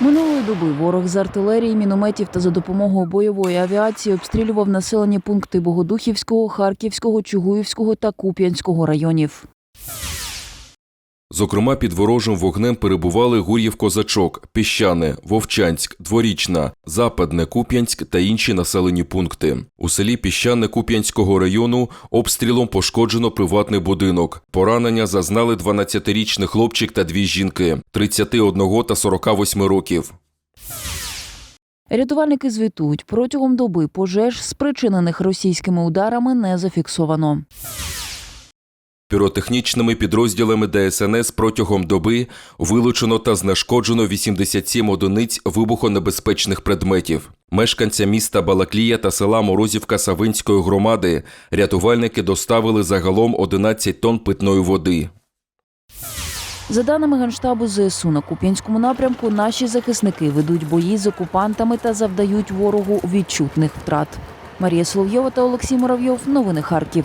Минулої доби ворог з артилерії, мінометів та за допомогою бойової авіації обстрілював населені пункти Богодухівського, Харківського, Чугуївського та Куп'янського районів. Зокрема, під ворожим вогнем перебували Гур'їв-Козачок, Піщане, Вовчанськ, Дворічна, Западне, Куп'янськ та інші населені пункти. У селі Піщане Куп'янського району обстрілом пошкоджено приватний будинок. Поранення зазнали 12-річний хлопчик та дві жінки 31 та 48 років. Рятувальники звітують, протягом доби пожеж, спричинених російськими ударами, не зафіксовано. Піротехнічними підрозділами ДСНС протягом доби вилучено та знешкоджено 87 одиниць вибухонебезпечних предметів. Мешканця міста Балаклія та села Морозівка Савинської громади рятувальники доставили загалом 11 тонн питної води. За даними Генштабу ЗСУ, на Куп'янському напрямку наші захисники ведуть бої з окупантами та завдають ворогу відчутних втрат. Марія Соловйова та Олексій Муравйов. Новини Харків.